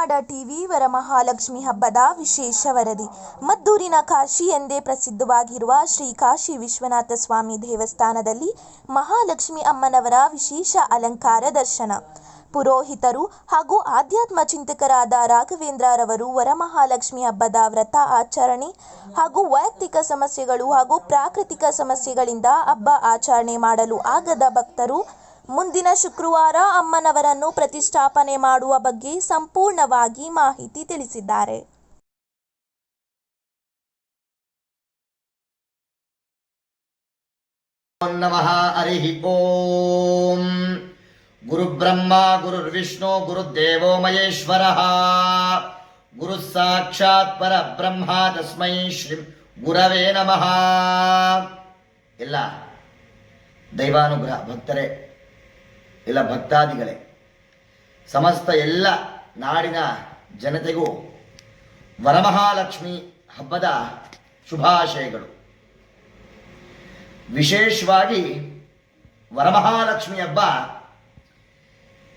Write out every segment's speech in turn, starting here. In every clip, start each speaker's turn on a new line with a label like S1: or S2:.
S1: ಕರುನಾಡ TV Varamahalakshmi ಹಬ್ಬದ ವಿಶೇಷ ವರದಿ. ಮದ್ದೂರಿನ ಕಾಶಿ ಎಂದೇ ಪ್ರಸಿದ್ಧವಾಗಿರುವ ಶ್ರೀ ಕಾಶಿ ವಿಶ್ವನಾಥ ಸ್ವಾಮಿ ದೇವಸ್ಥಾನದಲ್ಲಿ ಮಹಾಲಕ್ಷ್ಮಿ ಅಮ್ಮನವರ ವಿಶೇಷ ಅಲಂಕಾರ ದರ್ಶನ. ಪುರೋಹಿತರು ಹಾಗೂ ಆಧ್ಯಾತ್ಮ ಚಿಂತಕರಾದ ರಾಘವೇಂದ್ರರವರು ವರಮಹಾಲಕ್ಷ್ಮಿ ಹಬ್ಬದ ವ್ರತ ಆಚರಣೆ ಹಾಗೂ ವೈಯಕ್ತಿಕ ಸಮಸ್ಯೆಗಳು ಹಾಗೂ ಪ್ರಾಕೃತಿಕ ಸಮಸ್ಯೆಗಳಿಂದ ಹಬ್ಬ ಆಚರಣೆ ಮಾಡಲು ಆಗದ ಭಕ್ತರು ಮುಂದಿನ ಶುಕ್ರವಾರ ಅಮ್ಮನವರನ್ನು ಪ್ರತಿಷ್ಠಾಪನೆ ಮಾಡುವ ಬಗ್ಗೆ ಸಂಪೂರ್ಣವಾಗಿ ಮಾಹಿತಿ ತಿಳಿಸಿದ್ದಾರೆ.
S2: ನಮಃ, ಹರಿ ಓಂ. ಗುರುಬ್ರಹ್ಮ, ಗುರುರ್ವಿಷ್ಣು, ಗುರುದೇವೋ ಮಹೇಶ್ವರ. ಗುರು ಸಾಕ್ಷಾತ್ ಪರಬ್ರಹ್ಮ ತಸ್ಮೈ ಶ್ರೀ ಗುರವೇ ನಮಃ. ಎಲ್ಲ ದೈವಾನುಗ್ರಹ, ಭಕ್ತರೇ. ಎಲ್ಲ ಭಕ್ತಾದಿಗಳೇ, ಸಮಸ್ತ ಎಲ್ಲ ನಾಡಿನ ಜನತೆಗೂ ವರಮಹಾಲಕ್ಷ್ಮಿ ಹಬ್ಬದ ಶುಭಾಶಯಗಳು. ವಿಶೇಷವಾಗಿ ವರಮಹಾಲಕ್ಷ್ಮಿ ಹಬ್ಬ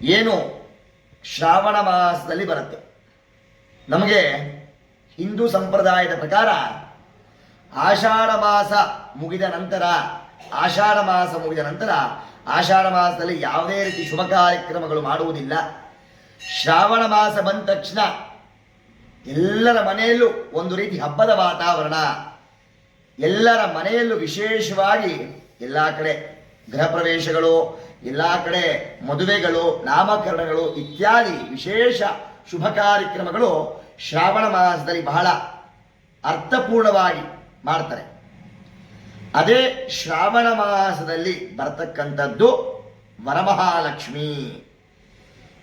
S2: ಏನು ಶ್ರಾವಣ ಮಾಸದಲ್ಲಿ ಬರುತ್ತೆ. ನಮಗೆ ಹಿಂದೂ ಸಂಪ್ರದಾಯದ ಪ್ರಕಾರ ಆಷಾಢ ಮಾಸ ಮುಗಿದ ನಂತರ, ಆಷಾಢ ಮಾಸ ಮುಗಿದ ನಂತರ, ಆಷಾಢ ಮಾಸದಲ್ಲಿ ಯಾವುದೇ ರೀತಿ ಶುಭ ಕಾರ್ಯಕ್ರಮಗಳು ಮಾಡುವುದಿಲ್ಲ. ಶ್ರಾವಣ ಮಾಸ ಬಂದ ತಕ್ಷಣ ಎಲ್ಲರ ಮನೆಯಲ್ಲೂ ಒಂದು ರೀತಿ ಹಬ್ಬದ ವಾತಾವರಣ. ಎಲ್ಲರ ಮನೆಯಲ್ಲೂ ವಿಶೇಷವಾಗಿ ಎಲ್ಲ ಕಡೆ ಗೃಹ ಪ್ರವೇಶಗಳು ಎಲ್ಲ ಕಡೆ ಮದುವೆಗಳು, ನಾಮಕರಣಗಳು ಇತ್ಯಾದಿ ವಿಶೇಷ ಶುಭ ಕಾರ್ಯಕ್ರಮಗಳು ಶ್ರಾವಣ ಮಾಸದಲ್ಲಿ ಬಹಳ ಅರ್ಥಪೂರ್ಣವಾಗಿ ಮಾಡ್ತಾರೆ. ಅದೇ ಶ್ರಾವಣ ಮಾಸದಲ್ಲಿ ಬರತಕ್ಕಂಥದ್ದು ವರಮಹಾಲಕ್ಷ್ಮಿ.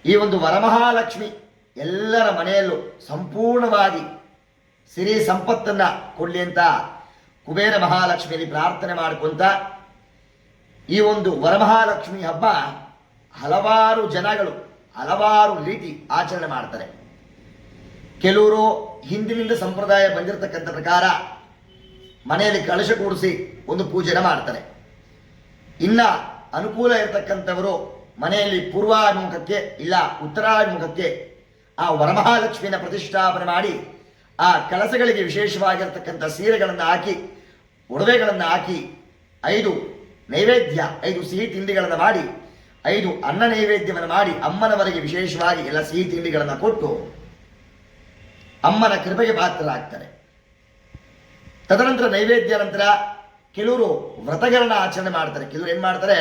S2: ಈ ಒಂದು ವರಮಹಾಲಕ್ಷ್ಮಿ ಎಲ್ಲರ ಮನೆಯಲ್ಲೂ ಸಂಪೂರ್ಣವಾಗಿ ಸಿರಿ ಸಂಪತ್ತನ್ನ ಕೊಡಲಿ ಅಂತ ಕುಬೇರ ಮಹಾಲಕ್ಷ್ಮಿಯಲ್ಲಿ ಪ್ರಾರ್ಥನೆ ಮಾಡ್ಕೊಂತ ಈ ಒಂದು ವರಮಹಾಲಕ್ಷ್ಮಿ ಹಬ್ಬ ಹಲವಾರು ಜನಗಳು ಹಲವಾರು ರೀತಿ ಆಚರಣೆ ಮಾಡ್ತಾರೆ. ಕೆಲವರು ಹಿಂದಿನಿಂದ ಸಂಪ್ರದಾಯ ಬಂದಿರತಕ್ಕಂಥ ಪ್ರಕಾರ ಮನೆಯಲ್ಲಿ ಕಳಶ ಕೂಡಿಸಿ ಒಂದು ಪೂಜೆನ ಮಾಡ್ತಾರೆ. ಇನ್ನ ಅನುಕೂಲ ಇರತಕ್ಕಂಥವರು ಮನೆಯಲ್ಲಿ ಪೂರ್ವಾಭಿಮುಖಕ್ಕೆ ಇಲ್ಲ ಉತ್ತರಾಭಿಮುಖಕ್ಕೆ ಆ ವರಮಹಾಲಕ್ಷ್ಮಿಯನ್ನು ಪ್ರತಿಷ್ಠಾಪನೆ ಮಾಡಿ ಆ ಕಳಸಗಳಿಗೆ ವಿಶೇಷವಾಗಿರ್ತಕ್ಕಂಥ ಸೀರೆಗಳನ್ನು ಹಾಕಿ, ಒಡವೆಗಳನ್ನು ಹಾಕಿ, ಐದು ನೈವೇದ್ಯ, ಐದು ಸಿಹಿ ತಿಂಡಿಗಳನ್ನು ಮಾಡಿ, ಐದು ಅನ್ನ ನೈವೇದ್ಯವನ್ನು ಮಾಡಿ ಅಮ್ಮನವರಿಗೆ ವಿಶೇಷವಾಗಿ ಎಲ್ಲ ಸಿಹಿ ತಿಂಡಿಗಳನ್ನು ಕೊಟ್ಟು ಅಮ್ಮನ ಕೃಪೆಗೆ ಪಾತ್ರರಾಗ್ತಾರೆ. ತದನಂತರ ನೈವೇದ್ಯ ನಂತರ ಕೆಲವರು ವ್ರತಗಳನ್ನ ಆಚರಣೆ ಮಾಡ್ತಾರೆ. ಕೆಲವರು ಏನ್ ಮಾಡ್ತಾರೆ?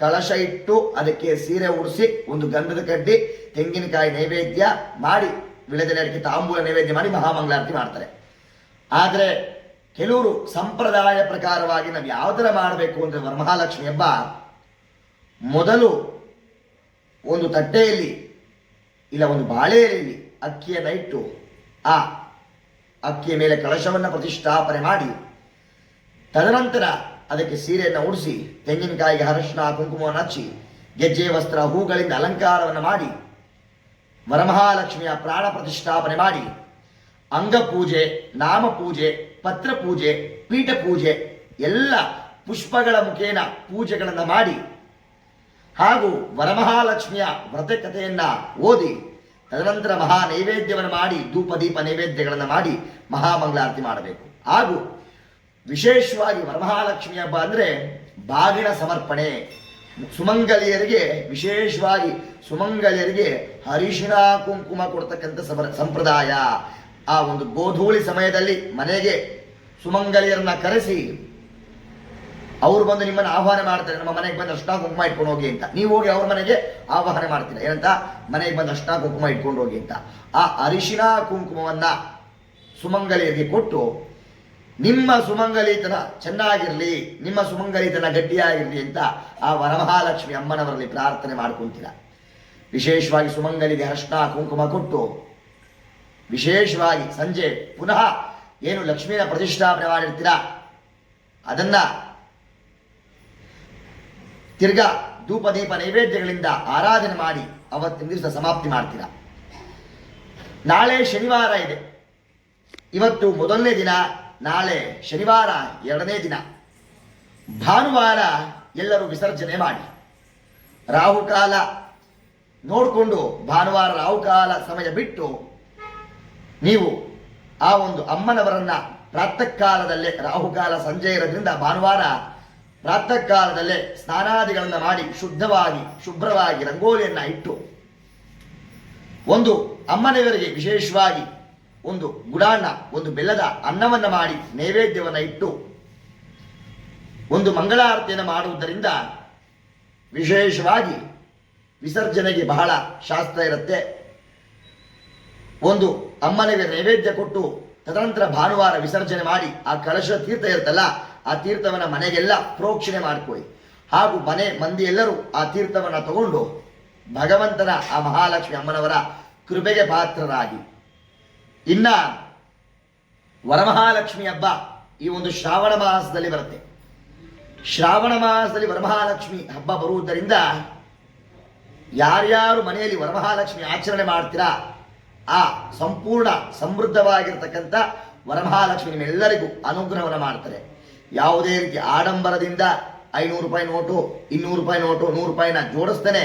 S2: ಕಳಶ ಇಟ್ಟು ಅದಕ್ಕೆ ಸೀರೆ ಉಡಿಸಿ ಒಂದು ಗಂಧದ ಕಡ್ಡಿ, ತೆಂಗಿನಕಾಯಿ ನೈವೇದ್ಯ ಮಾಡಿ ವಿಳೆದೆಲೆ ಅಡಿಕೆ ತಾಂಬೂಲ ನೈವೇದ್ಯ ಮಾಡಿ ಮಹಾಮಂಗಳಾರತಿ ಮಾಡ್ತಾರೆ. ಆದರೆ ಕೆಲವರು ಸಂಪ್ರದಾಯ ಪ್ರಕಾರವಾಗಿ ನಾವು ಯಾವ ಥರ ಮಾಡಬೇಕು ಅಂದರೆ ವರಮಹಾಲಕ್ಷ್ಮಿ ಹಬ್ಬ ಮೊದಲು ಒಂದು ತಟ್ಟೆಯಲ್ಲಿ ಇಲ್ಲ ಒಂದು ಬಾಳೆಯಲ್ಲಿ ಅಕ್ಕಿಯನ್ನು ಇಟ್ಟು ಆ ಅಕ್ಕಿಯ ಮೇಲೆ ಕಳಶವನ್ನು ಪ್ರತಿಷ್ಠಾಪನೆ ಮಾಡಿ, ತದನಂತರ ಅದಕ್ಕೆ ಸೀರೆಯನ್ನು ಉಡಿಸಿ, ತೆಂಗಿನಕಾಯಿಗೆ ಅರಶಿನ, ಕುಂಕುಮವನ್ನು ಹಚ್ಚಿ, ಗೆಜ್ಜೆ, ವಸ್ತ್ರ, ಹೂಗಳಿಂದ ಅಲಂಕಾರವನ್ನು ಮಾಡಿ, ವರಮಹಾಲಕ್ಷ್ಮಿಯ ಪ್ರಾಣ ಪ್ರತಿಷ್ಠಾಪನೆ ಮಾಡಿ, ಅಂಗಪೂಜೆ, ನಾಮಪೂಜೆ ಪತ್ರ ಪೂಜೆ ಪೀಠ ಪೂಜೆ ಎಲ್ಲ ಪುಷ್ಪಗಳ ಮುಖೇನ ಪೂಜೆಗಳನ್ನು ಮಾಡಿ ಹಾಗೂ ವರಮಹಾಲಕ್ಷ್ಮಿಯ ವ್ರತಕಥೆಯನ್ನ ಓದಿ ತದನಂತರ ಮಹಾ ನೈವೇದ್ಯವನ್ನು ಮಾಡಿ, ಧೂಪ, ದೀಪ, ನೈವೇದ್ಯಗಳನ್ನು ಮಾಡಿ ಮಹಾಮಂಗಳಾರತಿ ಮಾಡಬೇಕು. ಹಾಗೂ ವಿಶೇಷವಾಗಿ ವರಮಹಾಲಕ್ಷ್ಮಿ ಹಬ್ಬ ಅಂದರೆ ಬಾಗಿನ ಸಮರ್ಪಣೆ. ಸುಮಂಗಲಿಯರಿಗೆ, ವಿಶೇಷವಾಗಿ ಸುಮಂಗಲಿಯರಿಗೆ ಅರಿಶಿಣ, ಕುಂಕುಮ ಕೊಡ್ತಕ್ಕಂಥ ಸಮರ ಸಂಪ್ರದಾಯ. ಆ ಒಂದು ಗೋಧೂಳಿ ಸಮಯದಲ್ಲಿ ಮನೆಗೆ ಸುಮಂಗಲಿಯರನ್ನ ಕರೆಸಿ ಅವ್ರು ಬಂದು ನಿಮ್ಮನ್ನು ಆಹ್ವಾನ ಮಾಡ್ತಾರೆ, ನಮ್ಮ ಮನೆಗೆ ಬಂದು ಅಷ್ಟಾ ಕುಂಕುಮ ಇಟ್ಕೊಂಡು ಹೋಗಿ ಅಂತ. ನೀವು ಹೋಗಿ ಅವ್ರ ಮನೆಗೆ ಆಹ್ವಾನ ಮಾಡ್ತೀರಾ. ಏನಂತ? ಮನೆಗೆ ಬಂದು ಅಷ್ಟಾ ಕುಂಕುಮ ಇಟ್ಕೊಂಡು ಹೋಗಿ ಅಂತ. ಆ ಅರಿಶಿನ ಕುಂಕುಮವನ್ನ ಸುಮಂಗಲಿಯರಿಗೆ ಕೊಟ್ಟು, ನಿಮ್ಮ ಸುಮಂಗಲಿತನ ಚೆನ್ನಾಗಿರಲಿ, ನಿಮ್ಮ ಸುಮಂಗಲಿತನ ಗಟ್ಟಿಯಾಗಿರಲಿ ಅಂತ ಆ ವರಮಹಾಲಕ್ಷ್ಮಿ ಅಮ್ಮನವರಲ್ಲಿ ಪ್ರಾರ್ಥನೆ ಮಾಡ್ಕೊಂತೀರ. ವಿಶೇಷವಾಗಿ ಸುಮಂಗಲಿಗೆ ಅರಿಶಿನ ಕುಂಕುಮ ಕೊಟ್ಟು, ವಿಶೇಷವಾಗಿ ಸಂಜೆ ಪುನಃ ಏನು ಲಕ್ಷ್ಮಿಯ ಪ್ರತಿಷ್ಠಾಪನೆ ಮಾಡಿರ್ತೀರ? ಅದನ್ನ ತಿರ್ಗಾ ಧೂಪ ದೀಪ ನೈವೇದ್ಯಗಳಿಂದ ಆರಾಧನೆ ಮಾಡಿ ಅವತ್ತಿನ ದಿವಸ ಸಮಾಪ್ತಿ ಮಾಡ್ತೀರಾ. ನಾಳೆ ಶನಿವಾರ ಇದೆ. ಇವತ್ತು ಮೊದಲನೇ ದಿನ, ನಾಳೆ ಶನಿವಾರ ಎರಡನೇ ದಿನ. ಭಾನುವಾರ ಎಲ್ಲರೂ ವಿಸರ್ಜನೆ ಮಾಡಿ. ರಾಹುಕಾಲ ನೋಡಿಕೊಂಡು ಭಾನುವಾರ ರಾಹುಕಾಲ ಸಮಯ ಬಿಟ್ಟು ನೀವು ಆ ಒಂದು ಅಮ್ಮನವರನ್ನ ಪ್ರಾತಃ ಕಾಲದಲ್ಲೇ ರಾಹುಕಾಲ ಸಂಜೆ ಇರೋದ್ರಿಂದ ಭಾನುವಾರ ಪ್ರಾತಃ ಕಾಲದಲ್ಲೇ ಸ್ನಾನಾದಿಗಳನ್ನು ಮಾಡಿ ಶುದ್ಧವಾಗಿ, ಶುಭ್ರವಾಗಿ ರಂಗೋಲಿಯನ್ನು ಇಟ್ಟು ಒಂದು ಅಮ್ಮನವರಿಗೆ ವಿಶೇಷವಾಗಿ ಒಂದು ಗುಡಾಣ ಒಂದು ಬೆಲ್ಲದ ಅನ್ನವನ್ನು ಮಾಡಿ ನೈವೇದ್ಯವನ್ನು ಇಟ್ಟು ಒಂದು ಮಂಗಳಾರತಿಯನ್ನು ಮಾಡುವುದರಿಂದ ವಿಶೇಷವಾಗಿ ವಿಸರ್ಜನೆಗೆ ಬಹಳ ಶಾಸ್ತ್ರ ಇರುತ್ತೆ. ಒಂದು ಅಮ್ಮನಿಗೆ ನೈವೇದ್ಯ ಕೊಟ್ಟು ತದನಂತರ ಭಾನುವಾರ ವಿಸರ್ಜನೆ ಮಾಡಿ ಆ ಕಲಶ ತೀರ್ಥ ಇರುತ್ತಲ್ಲ ಆ ತೀರ್ಥವನ್ನು ಮನೆಗೆಲ್ಲ ಪ್ರೋಕ್ಷಣೆ ಮಾಡಿಕೊಳ್ಳಿ ಹಾಗೂ ಮನೆ ಮಂದಿ ಎಲ್ಲರೂ ಆ ತೀರ್ಥವನ್ನ ತಗೊಂಡು ಭಗವಂತನ ಆ ಮಹಾಲಕ್ಷ್ಮಿ ಅಮ್ಮನವರ ಕೃಪೆಗೆ ಪಾತ್ರರಾಗಿ. ಇನ್ನ ವರಮಹಾಲಕ್ಷ್ಮಿ ಹಬ್ಬ ಈ ಒಂದು ಶ್ರಾವಣ ಮಾಸದಲ್ಲಿ ಬರುತ್ತೆ. ಶ್ರಾವಣ ಮಾಸದಲ್ಲಿ ವರಮಹಾಲಕ್ಷ್ಮಿ ಹಬ್ಬ ಬರುವುದರಿಂದ ಯಾರ್ಯಾರು ಮನೆಯಲ್ಲಿ ವರಮಹಾಲಕ್ಷ್ಮಿ ಆಚರಣೆ ಮಾಡ್ತೀರಾ, ಆ ಸಂಪೂರ್ಣ ಸಮೃದ್ಧವಾಗಿರ್ತಕ್ಕಂಥ ವರಮಹಾಲಕ್ಷ್ಮಿ ನಿಮ್ಮೆಲ್ಲರಿಗೂ ಅನುಗ್ರಹವನ್ನು ಮಾಡ್ತಾರೆ. ಯಾವುದೇ ರೀತಿ ಆಡಂಬರದಿಂದ ಐನೂರು ರೂಪಾಯಿ ನೋಟು, ಇನ್ನೂರು ರೂಪಾಯಿ ನೋಟು, ನೂರು ರೂಪಾಯಿನ ಜೋಡಿಸ್ತಾನೆ.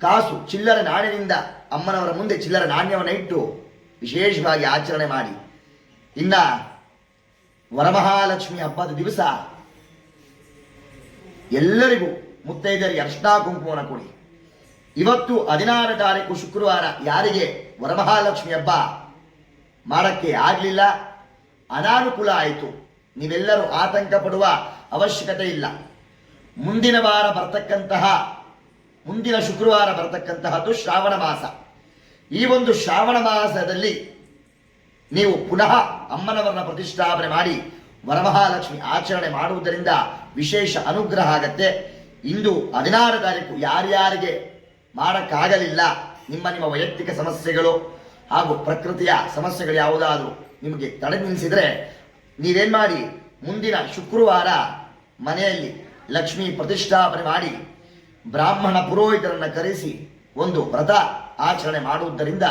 S2: ಕಾಸು ಚಿಲ್ಲರೆ ನಾಣ್ಯದಿಂದ ಅಮ್ಮನವರ ಮುಂದೆ ಚಿಲ್ಲರೆ ನಾಣ್ಯವನ್ನು ಇಟ್ಟು ವಿಶೇಷವಾಗಿ ಆಚರಣೆ ಮಾಡಿ. ಇನ್ನ ವರಮಹಾಲಕ್ಷ್ಮಿ ಹಬ್ಬದ ದಿವಸ ಎಲ್ಲರಿಗೂ ಮುತ್ತೈದರಿಗೆ ಅರ್ಶನ ಕುಂಕುಮವನ್ನು ಕೊಡಿ. ಇವತ್ತು ಹದಿನಾರು ತಾರೀಕು ಶುಕ್ರವಾರ ಯಾರಿಗೆ ವರಮಹಾಲಕ್ಷ್ಮಿ ಹಬ್ಬ ಮಾಡಕ್ಕೆ ಆಗಲಿಲ್ಲ, ಅನಾನುಕೂಲ ಆಯಿತು. ನೀವೆಲ್ಲರೂ ಆತಂಕ ಪಡುವ ಅವಶ್ಯಕತೆ ಇಲ್ಲ. ಮುಂದಿನ ವಾರ ಬರ್ತಕ್ಕಂತಹ, ಮುಂದಿನ ಶುಕ್ರವಾರ ಬರತಕ್ಕಂತಹದ್ದು ಶ್ರಾವಣ ಮಾಸ. ಈ ಒಂದು ಶ್ರಾವಣ ಮಾಸದಲ್ಲಿ ನೀವು ಪುನಃ ಅಮ್ಮನವರನ್ನ ಪ್ರತಿಷ್ಠಾಪನೆ ಮಾಡಿ ವರಮಹಾಲಕ್ಷ್ಮಿ ಆಚರಣೆ ಮಾಡುವುದರಿಂದ ವಿಶೇಷ ಅನುಗ್ರಹ ಆಗತ್ತೆ. ಇಂದು ಹದಿನಾರು ತಾರೀಕು ಯಾರ್ಯಾರಿಗೆ ಮಾಡೋಕ್ಕಾಗಲಿಲ್ಲ, ನಿಮ್ಮ ನಿಮ್ಮ ವೈಯಕ್ತಿಕ ಸಮಸ್ಯೆಗಳು ಹಾಗೂ ಪ್ರಕೃತಿಯ ಸಮಸ್ಯೆಗಳು ಯಾವುದಾದ್ರೂ ನಿಮಗೆ ತಡೆ ನಿಲ್ಲಿಸಿದ್ರೆ ನೀವೇನ್ ಮಾಡಿ? ಮುಂದಿನ ಶುಕ್ರವಾರ ಮನೆಯಲ್ಲಿ ಲಕ್ಷ್ಮಿ ಪ್ರತಿಷ್ಠಾಪನೆ ಮಾಡಿ ಬ್ರಾಹ್ಮಣ ಪುರೋಹಿತರನ್ನು ಕರೆಸಿ ಒಂದು ವ್ರತ ಆಚರಣೆ ಮಾಡುವುದರಿಂದ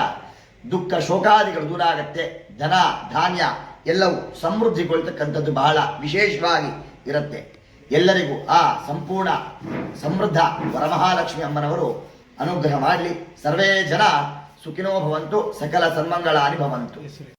S2: ದುಃಖ ಶೋಕಾದಿಗಳು ದೂರ ಆಗತ್ತೆ. ಧನ, ಧಾನ್ಯ ಎಲ್ಲವೂ ಸಮೃದ್ಧಿಗೊಳ್ತಕ್ಕಂಥದ್ದು ಬಹಳ ವಿಶೇಷವಾಗಿ ಇರುತ್ತೆ. ಎಲ್ಲರಿಗೂ ಆ ಸಂಪೂರ್ಣ ಸಮೃದ್ಧ ವರಮಹಾಲಕ್ಷ್ಮಿ ಅಮ್ಮನವರು ಅನುಗ್ರಹ ಮಾಡಲಿ. ಸರ್ವೇ ಜನ ಸುಖಿನೋ ಭವಂತು, ಸಕಲ ಸನ್ಮಂಗಳಾನಿ ಭವಂತು.